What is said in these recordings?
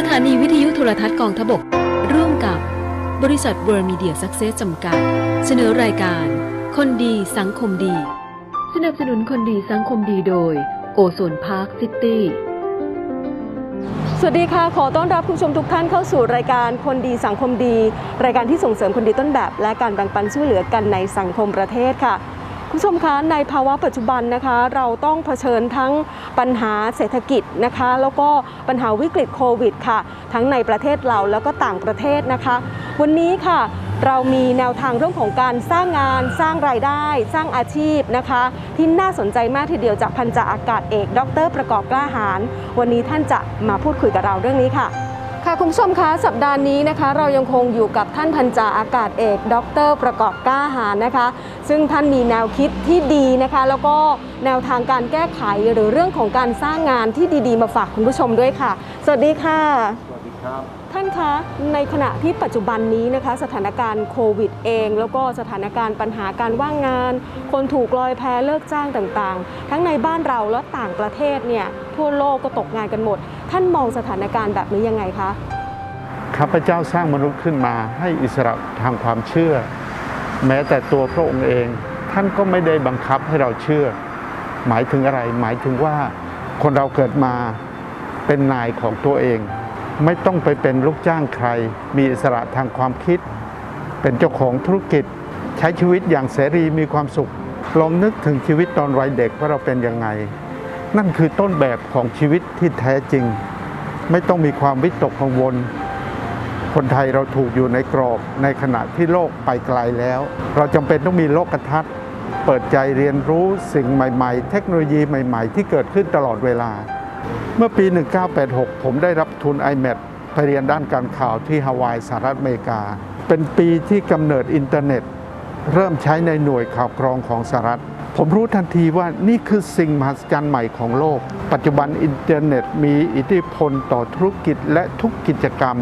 สถานีวิทยุโทรทัศน์กองทพบก ร่วมกับบริษัทเวิร์มีเดียซักเซสจำกัด เสนอรายการ คนดีสังคมดี สนับสนุนคนดีสังคมดีโดย โอโซนพาร์คซิตี้สวัสดีค่ะ ขอต้อนรับคุณผู้ชมทุกท่านเข้าสู่รายการคนดีสังคมดี รายการที่ส่งเสริมคนดีต้นแบบ และการแบ่งปันช่วยเหลือกันในสังคมประเทศค่ะ คุณผู้ชมคะในภาวะปัจจุบันนะคะเราต้องเผชิญทั้งปัญหาเศรษฐกิจนะคะ แล้วก็ปัญหาวิกฤตโควิดค่ะ ทั้งในประเทศเราแล้วก็ต่างประเทศนะคะ วันนี้ค่ะเรามีแนวทางเรื่องของการสร้างงาน สร้างรายได้ สร้างอาชีพนะคะ ที่น่าสนใจมากทีเดียวจากพันจ่าอากาศเอก ดร ประกอบกล้าหาร วันนี้ท่านจะมาพูดคุยกับเราเรื่องนี้ค่ะ ค่ะคุณผู้ชมคะสัปดาห์นี้นะคะ เรายังคงอยู่กับท่านพันจ่าอากาศเอก ดร ประกอบกล้าหารนะคะ ซึ่งท่านมีแนวคิดที่ดีนะคะ แล้วก็แนวทางการแก้ไขหรือเรื่องของการสร้างงานที่ดีๆ มาฝากคุณผู้ชมด้วยค่ะ สวัสดีค่ะ สวัสดีครับ ท่านคะในขณะที่ปัจจุบันนี้นะคะ สถานการณ์โควิดเอง แล้วก็สถานการณ์ปัญหาการว่างงาน คนถูกลอยแพเลิกจ้างต่างๆ ทั้งในบ้านเราและต่างประเทศเนี่ยทั่วโลกก็ตกงานกันหมด ท่านมองสถานการณ์แบบนี้ยังไงคะข้าพเจ้าสร้างมนุษย์ขึ้นมาให้อิสระทางความเชื่อ แม้แต่ตัวพระองค์เอง ท่านก็ไม่ได้บังคับให้เราเชื่อ หมายถึงอะไร หมายถึงว่าคนเราเกิดมาเป็นนายของตัวเอง ไม่ต้องไปเป็นลูกจ้างใคร มีอิสระทางความคิด เป็นเจ้าของธุรกิจ ใช้ชีวิตอย่างเสรีมีความสุข ลองนึกถึงชีวิตตอนวัยเด็กว่าเราเป็นยังไง นั่นคือต้นแบบของชีวิตที่แท้จริง ไม่ต้องมีความวิตกกังวล คนไทยเราถูกอยู่ในกรอบในขณะที่โลกไปไกลแล้ว เราจำเป็นต้องมีโลกทัศน์ เปิดใจเรียนรู้สิ่งใหม่ๆ เทคโนโลยีใหม่ๆ ที่เกิดขึ้นตลอดเวลา เมื่อปี 1986 ผมได้รับทุน iMed ไปเรียนด้านการข่าวที่ฮาวายสหรัฐอเมริกา เป็นปีที่กำเนิดอินเทอร์เน็ต เริ่มใช้ในหน่วยข่าวกรองของสหรัฐ ผมรู้ทันทีว่านี่คือสิ่งมหัศจรรย์ใหม่ของโลก ปัจจุบันอินเทอร์เน็ตมีอิทธิพลต่อธุรกิจและทุกกิจกรรม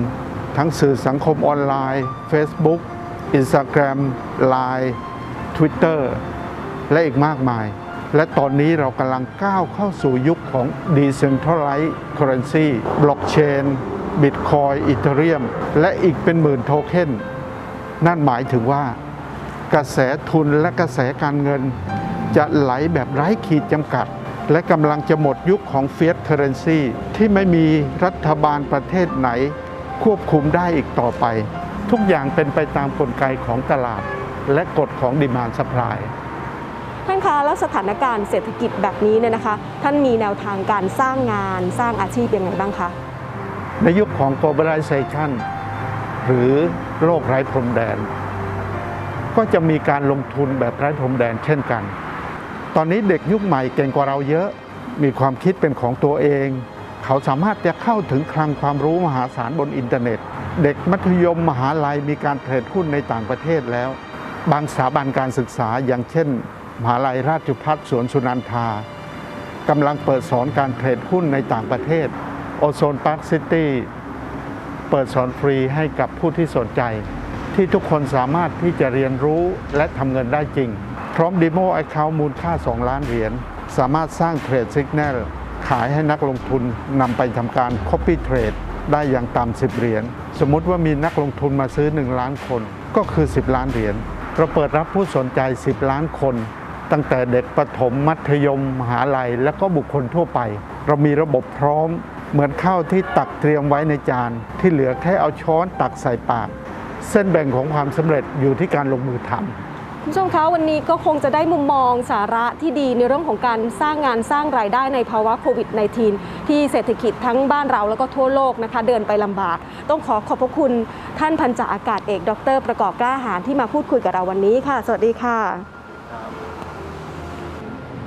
ทั้งสื่อสังคมออนไลน์ Facebook Instagram Line Twitter และอีกมากมาย และตอนนี้เรากำลังก้าวเข้าสู่ยุคของ Decentralized Currency Blockchain Bitcoin Ethereum และอีกเป็นหมื่นโทเค็นนั่นหมายถึงว่ากระแสทุนและกระแสการเงิน จะไหลแบบไร้ขีดจำกัด และกำลังจะหมดยุคของเฟียสเคอเรนซีที่ไม่มีรัฐบาลประเทศไหน ควบคุมได้อีกต่อไป ทุกอย่างเป็นไปตามกลไกของตลาด และกฎของดิมานสป라이ท่านคะแล้วสถานการณ์เศรษฐกิจแบบนี้เนี่ยนะคะ ท่านมีแนวทางการสร้างงานสร้างอาชีพยังไงบ้างคะ ในยุคของ globalization หรือโลกไร้พรมแดน ก็จะมีการลงทุนแบบไร้พรมแดนเช่นกัน ตอนนี้เด็กยุคใหม่เก่งกว่าเราเยอะ มีความคิดเป็นของตัวเอง เขาสามารถจะเข้าถึงคลังความรู้มหาศาลบนอินเทอร์เน็ต เด็กมัธยมมหาลัยมีการเทรดหุ้นในต่างประเทศแล้ว บางสถาบันการศึกษาอย่างเช่น มหาลัยราชภัฏสวนสุนันทากำลังเปิดสอนการเทรดหุ้นในต่างประเทศโอโซนพาร์คซิตี้เปิดสอนฟรีให้กับผู้ที่สนใจ ที่ทุกคนสามารถที่จะเรียนรู้และทำเงินได้จริง พร้อมดิโมไอเคามูลค่า 2 ล้านเหรียญ สามารถสร้างเทรดซิกแนลขายให้นักลงทุนนำไปทำการ Copy Trade ได้อย่างต่ำ10 เหรียญ สมมติว่ามีนักลงทุนมาซื้อ 1 ล้านคน ก็คือ 10 ล้านเหรียญ เราเปิดรับผู้สนใจ 10 ล้านคน ตั้งแต่เด็กประถมมัธยมมหาลัย และก็บุคคลทั่วไป เรามีระบบพร้อม เหมือนข้าวที่ตักเตรียมไว้ในจาน ที่เหลือแค่เอาช้อนตักใส่ปาก เส้นแบ่งของความสำเร็จอยู่ที่การลงมือทำ คุณผู้ชมคะวันนี้ก็คงจะได้มุมมองสาระที่ดีในเรื่องของการสร้างงานสร้างรายได้ในภาวะโควิด -19 ที่เศรษฐกิจทั้งบ้านเราแล้วก็ทั่วโลกนะคะ เดินไปลำบาก ต้องขอขอบพระคุณท่านพันจ่าอากาศเอก ดร ประกอบกล้าหารที่มาพูดคุยกับเราวันนี้ค่ะ สวัสดีค่ะ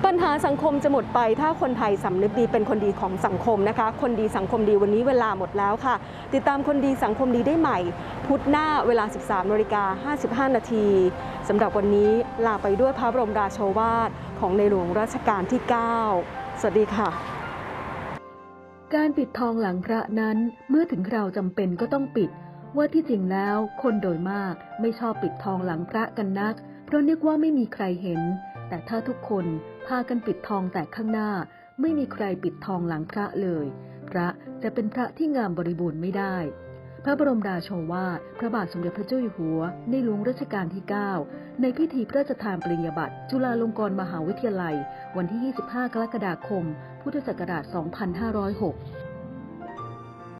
ปัญหาสังคมจะหมดไปถ้าคนไทยสำนึกดีเป็นคนดีของสังคมนะคะ คนดีสังคมดีวันนี้เวลาหมดแล้วค่ะ ติดตามคนดีสังคมดีได้ใหม่ พุธหน้าเวลา 13นาฬิกา55 นาทีสำหรับวันนี้ลาไปด้วยพระบรมราโชวาทของในหลวงรัชกาลที่ 9 สวัสดีค่ะ การปิดทองหลังพระนั้นเมื่อถึงคราวจำเป็นก็ต้องปิด ว่าที่จริงแล้วคนโดยมากไม่ชอบปิดทองหลังพระกันนัก เพราะนึกว่าไม่มีใครเห็น แต่ถ้าทุกคน พากันปิดทองแต่ข้างหน้า ไม่มีใครปิดทองหลังพระเลย พระจะเป็นพระที่งามบริบูรณ์ไม่ได้ พระบรมราโชวาทพระบาทสมเด็จพระเจ้าอยู่หัว ในหลวงรัชกาลที่ 9 ในพิธีพระราชทานปริญญาบัตรจุฬาลงกรณ์มหาวิทยาลัย วันที่ 25 กรกฎาคม พุทธศักราช 2506